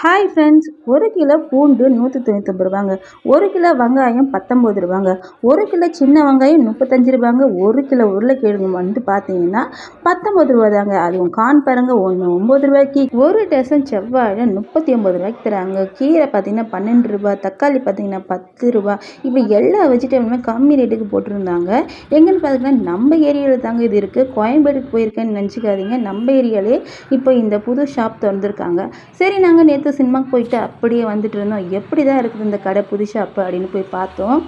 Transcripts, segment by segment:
Hi friends ஒரு kilo பூண்டு நூற்றி தொண்ணூத்தொம்பது ரூபாங்க. ஒரு கிலோ வெங்காயம் பத்தொம்பது ரூபாங்க. ஒரு கிலோ சின்ன வெங்காயம் முப்பத்தஞ்சு ரூபாங்க. ஒரு கிலோ உருளைக்கிழங்கு வந்து பார்த்தீங்கன்னா பத்தொம்பது ரூபா தாங்க அதுவும் கான் பாருங்க ஒன்று ஒம்பது ரூபாய்க்கு. ஒரு டசன் செவ்வாழை முப்பத்தி ஒம்பது ரூபாய்க்கு தராங்க. கீரை பார்த்தீங்கன்னா பன்னெண்டு ரூபா தக்காளி பார்த்தீங்கன்னா பத்து ரூபா. இப்போ எல்லா வெஜிடபிளுமே கம்மி ரேட்டுக்கு போட்டிருந்தாங்க. எங்கன்னு பார்த்தீங்கன்னா நம்ம ஏரியாவில் தாங்க இது இருக்குது கோயம்பேடுக்கு போயிருக்கேன்னு நினச்சிக்காதீங்க. நம்ம ஏரியாலே இப்போ இந்த புது ஷாப் திறந்துருக்காங்க. சரி நாங்கள் நேற்று அடுத்த சினிமாக்கு போயிட்டு அப்படியே வந்துட்டு இருந்தோம். எப்படி தான் இருக்குது இந்த கடை புதுசாக அப்போ அப்படின்னு போய் பார்த்தோம்.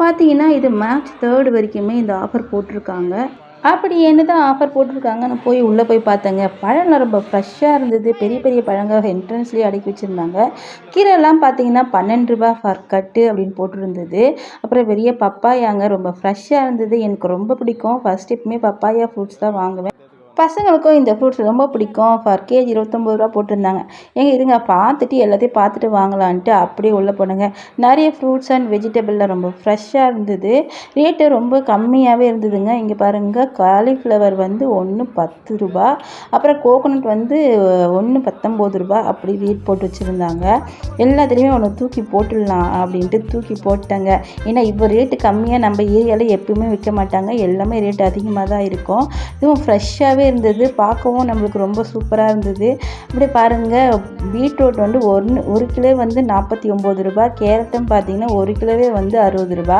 பார்த்தீங்கன்னா இது மார்ச் தேர்டு வரைக்குமே இந்த ஆஃபர் போட்டிருக்காங்க. அப்படி என்ன தான் ஆஃபர் போட்டிருக்காங்கன்னு போய் உள்ளே போய் பார்த்தேங்க. பழம்லாம் ரொம்ப ஃப்ரெஷ்ஷாக இருந்தது. பெரிய பெரிய பழங்கள் என்ட்ரன்ஸ்லேயே அடுக்கி வச்சுருந்தாங்க. கீரைலாம் பார்த்தீங்கன்னா பன்னெண்டு ரூபா ஃபர் கட்டு அப்படின்னு போட்டிருந்தது. அப்புறம் பெரிய பப்பாயாங்க ரொம்ப ஃப்ரெஷ்ஷாக இருந்தது. எனக்கு ரொம்ப பிடிக்கும். ஃபஸ்ட் எப்பவுமே பப்பாயா ஃப்ரூட்ஸ் தான் வாங்குவேன். பசங்களுக்கும் இந்த ஃப்ரூட்ஸ் ரொம்ப பிடிக்கும். ஃபர் கேஜி இருபத்தொம்பது ரூபா போட்டிருந்தாங்க. ஏங்க இருங்க பார்த்துட்டு எல்லாத்தையும் பார்த்துட்டு வாங்கலான்ட்டு அப்படியே உள்ளே போனேங்க. நிறைய ஃப்ரூட்ஸ் அண்ட் வெஜிடபிளில் ரொம்ப ஃப்ரெஷ்ஷாக இருந்தது. ரேட்டு ரொம்ப கம்மியாகவே இருந்ததுங்க. இங்கே பாருங்கள் காலிஃப்ளவர் வந்து ஒன்று பத்து ரூபா. அப்புறம் கோகோனட் வந்து ஒன்று பத்தொம்போது ரூபா. அப்படி ரேட் போட்டு வச்சுருந்தாங்க. எல்லாத்துலேயுமே ஒன்று தூக்கி போட்டுடலாம் அப்படின்ட்டு தூக்கி போட்டேங்க. ஏன்னா இப்போ ரேட்டு கம்மியாக நம்ம ஏரியாவில் எப்பவுமே விற்க மாட்டாங்க. எல்லாமே ரேட் அதிகமாக தான் இருக்கும். இதுவும் ஃப்ரெஷ்ஷாகவே இருந்தது. பார்க்கவும் நம்மளுக்கு ரொம்ப சூப்பராக இருந்தது. அப்படியே பாருங்கள் பீட்ரூட் வந்து ஒன்று ஒரு கிலோ வந்து நாற்பத்தி ஒம்பது ரூபா கேரட்டும் பார்த்திங்கன்னா ஒரு கிலோவே வந்து அறுபது ரூபா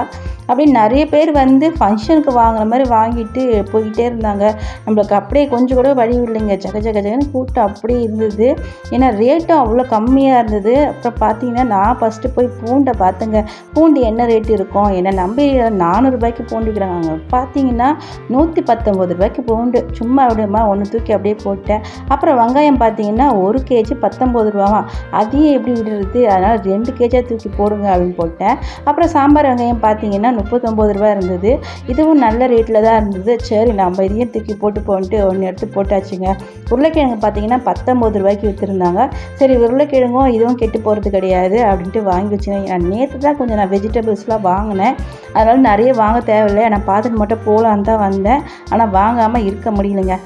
அப்படி நிறைய பேர் வந்து ஃபங்க்ஷனுக்கு வாங்குற மாதிரி வாங்கிட்டு போய்கிட்டே இருந்தாங்க. நம்மளுக்கு அப்படியே கொஞ்சம் கூட வழி இல்லைங்க. ஜக ஜக ஜகன்னு கூட்டம் அப்படியே இருந்தது. ஏன்னா ரேட்டும் அவ்வளோ கம்மியாக இருந்தது. அப்புறம் பார்த்தீங்கன்னா நான் ஃபஸ்ட்டு போய் பூண்டை பார்த்தேங்க. பூண்டு என்ன ரேட் இருக்கும்? ஏன்னா நம்ம நானூறுரூபாய்க்கு பூண்டு விற்கிறாங்க. பார்த்தீங்கன்னா நூற்றி பத்தொம்பது ரூபாய்க்கு பூண்டு. சும்மா சாப்பிடுமா? ஒன்று தூக்கி அப்படியே போட்டேன். அப்புறம் வெங்காயம் பார்த்தீங்கன்னா ஒரு கேஜி பத்தொம்பது ரூபாவா? அதையும் எப்படி விடுறது? அதனால் ரெண்டு கேஜியாக தூக்கி போடுங்க அப்படின்னு போட்டேன். அப்புறம் சாம்பார் வெங்காயம் பார்த்தீங்கன்னா முப்பத்தொம்பது ரூபா இருந்தது. இதுவும் நல்ல ரேட்டில் தான் இருந்தது. சரி நம்ம இதையும் தூக்கி போட்டு போன்ட்டு ஒன்று எடுத்து போட்டாச்சுங்க. உருளைக்கிழங்கு பார்த்தீங்கன்னா பத்தொம்பது ரூபாய்க்கு விற்றுருந்தாங்க சரி உருளைக்கிழங்கும் இதுவும் கெட்டு போகிறது கிடையாது அப்படின்ட்டு வாங்கி வச்சுனேன் நான் நேற்று தான் கொஞ்சம் நான் வெஜிடபிள்ஸ்லாம் வாங்கினேன். அதனால் நிறைய வாங்க தேவையில்லை. நான் பார்த்துட்டு மட்டும் போகலான்னு தான் வந்தேன். ஆனால் வாங்காமல் இருக்க முடியலைங்க.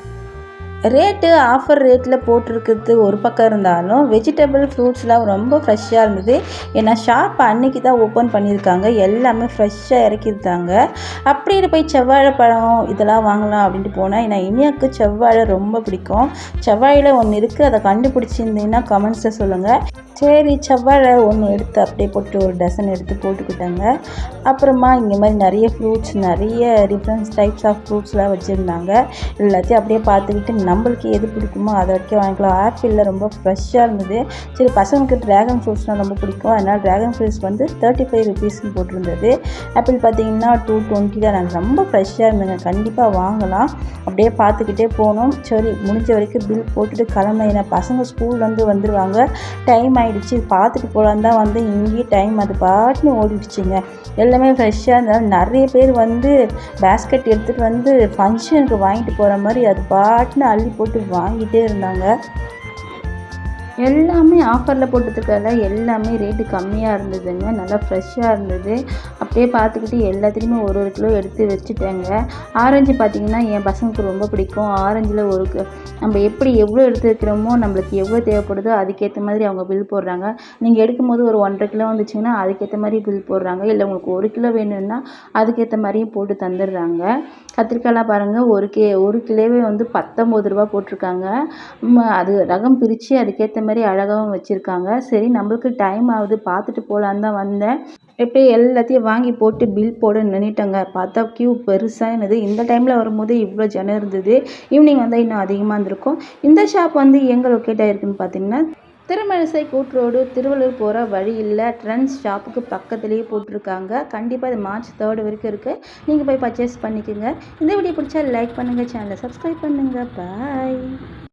ரேட்டு ஆஃபர் ரேட்டில் போட்டிருக்கிறது ஒரு பக்கம் இருந்தாலும் வெஜிடபிள் ஃப்ரூட்ஸ்லாம் ரொம்ப ஃப்ரெஷ்ஷாக இருந்தது. ஏன்னா ஷாப் அன்னைக்கு தான் ஓப்பன் பண்ணியிருக்காங்க. எல்லாமே ஃப்ரெஷ்ஷாக இறக்கியிருந்தாங்க. அப்படியே போய் செவ்வாழை பழம் இதெல்லாம் வாங்கலாம் அப்படின்ட்டு போனேன். ஏன்னா இனியாவுக்கு செவ்வாழை ரொம்ப பிடிக்கும். செவ்வாழையில் ஒன்று இருக்குது அதை கண்டுபிடிச்சிருந்தீங்கன்னா கமெண்ட்ஸை சொல்லுங்கள் சரி செவ்வாழை ஒன்று எடுத்து அப்படியே போட்டு ஒரு டசன் எடுத்து போட்டுக்கிட்டாங்க. அப்புறமா இங்கே மாதிரி நிறைய ஃப்ரூட்ஸ் நிறைய டிஃப்ரெண்ட்ஸ் டைப்ஸ் ஆஃப் ஃப்ரூட்ஸ்லாம் வச்சுருந்தாங்க. எல்லாத்தையும் அப்படியே பார்த்துக்கிட்டு நம்மளுக்கு எது பிடிக்குமோ அதை வரைக்கும் வாங்கிக்கலாம். ஆப்பிளில் ரொம்ப ஃப்ரெஷ்ஷாக இருந்தது. சரி பசங்களுக்கு ட்ராகன் ஃப்ரூட்ஸ்னால் ரொம்ப பிடிக்கும். அதனால் ட்ராகன் ஃப்ரூட்ஸ் வந்து தேர்ட்டி ஃபைவ் ருபீஸ்னு போட்டிருந்தது. ஆப்பிள் பார்த்தீங்கன்னா டூ டுவெண்ட்டி தான். நாங்கள் ரொம்ப ஃப்ரெஷ்ஷாக இருந்தேங்க. கண்டிப்பாக வாங்கலாம். அப்படியே பார்த்துக்கிட்டே போனோம். சரி முடிஞ்ச வரைக்கும் பில் போட்டுட்டு கிளம்பினேன் பசங்க ஸ்கூல்லேருந்து வந்துடுவாங்க டைம் ஆகிடுச்சு பார்த்துட்டு போகலான்னு தான் வந்து இங்கேயே டைம் அது பாட்டுன்னு ஓடிடுச்சுங்க. எல்லாமே ஃப்ரெஷ்ஷாக இருந்தாலும் நிறைய பேர் வந்து பேஸ்கெட் எடுத்துகிட்டு வந்து ஃபங்க்ஷனுக்கு வாங்கிட்டு போகிற மாதிரி அது பாட்டுன்னு தள்ளி போட்டு வாங்கிட்டே இருந்தாங்க. எல்லாமே ஆஃபரில் போட்டதுக்காக எல்லாமே ரேட்டு கம்மியாக இருந்ததுங்க. நல்லா ஃப்ரெஷ்ஷாக இருந்தது. அப்படியே பார்த்துக்கிட்டு எல்லாத்துலேயுமே ஒரு ஒரு கிலோ எடுத்து வச்சுட்டேங்க. ஆரஞ்சு பார்த்திங்கன்னா என் பசங்களுக்கு ரொம்ப பிடிக்கும். ஆரஞ்சில் ஒரு நம்ம எப்படி எவ்வளோ எடுத்து வைக்கிறோமோ நம்மளுக்கு எவ்வளோ தேவைப்படுதோ அதுக்கேற்ற மாதிரி அவங்க பில் போடுறாங்க. நீங்கள் எடுக்கும்போது ஒரு ஒன்றரை கிலோ வந்துச்சிங்கன்னா அதுக்கேற்ற மாதிரி பில் போடுறாங்க. இல்லை உங்களுக்கு ஒரு கிலோ வேணும்னா அதுக்கேற்ற மாதிரியும் போட்டு தந்துடுறாங்க. கத்திரிக்காயெலாம் பாருங்கள் ஒரு கே ஒரு கிலோவே வந்து பத்தொம்பது ரூபா போட்டிருக்காங்க. அது ரகம் பிரித்து அதுக்கேற்ற மாதிரி அழகாகவும் வச்சுருக்காங்க. சரி நம்மளுக்கு டைம் ஆகுது பார்த்துட்டு போகலான்னு தான் வந்தேன். எப்படியே எல்லாத்தையும் வாங்கி போட்டு பில் போட நின்றுட்டேங்க பார்த்தா க்யூ பெருசாக இருந்தது இந்த டைமில் வரும்போது இவ்வளோ ஜனம் இருந்தது. ஈவினிங் வந்தால் இன்னும் அதிகமாக இருந்திருக்கும். இந்த ஷாப் வந்து எங்கே லொக்கேட் ஆகிருக்குன்னு பார்த்தீங்கன்னா திருமழிசை கூட்டுரோடு திருவள்ளூர் போகிற வழி இல்லை. ட்ரெண்ட்ஸ் ஷாப்புக்கு பக்கத்துலேயே போட்டிருக்காங்க. கண்டிப்பாக இது மார்ச் தேர்டு வரைக்கும் இருக்குது நீங்கள் போய் பர்ச்சேஸ் பண்ணிக்கோங்க. இந்த வீடியோ பிடிச்சா லைக் பண்ணுங்கள் சேனலை சப்ஸ்கிரைப் பண்ணுங்கள் பாய்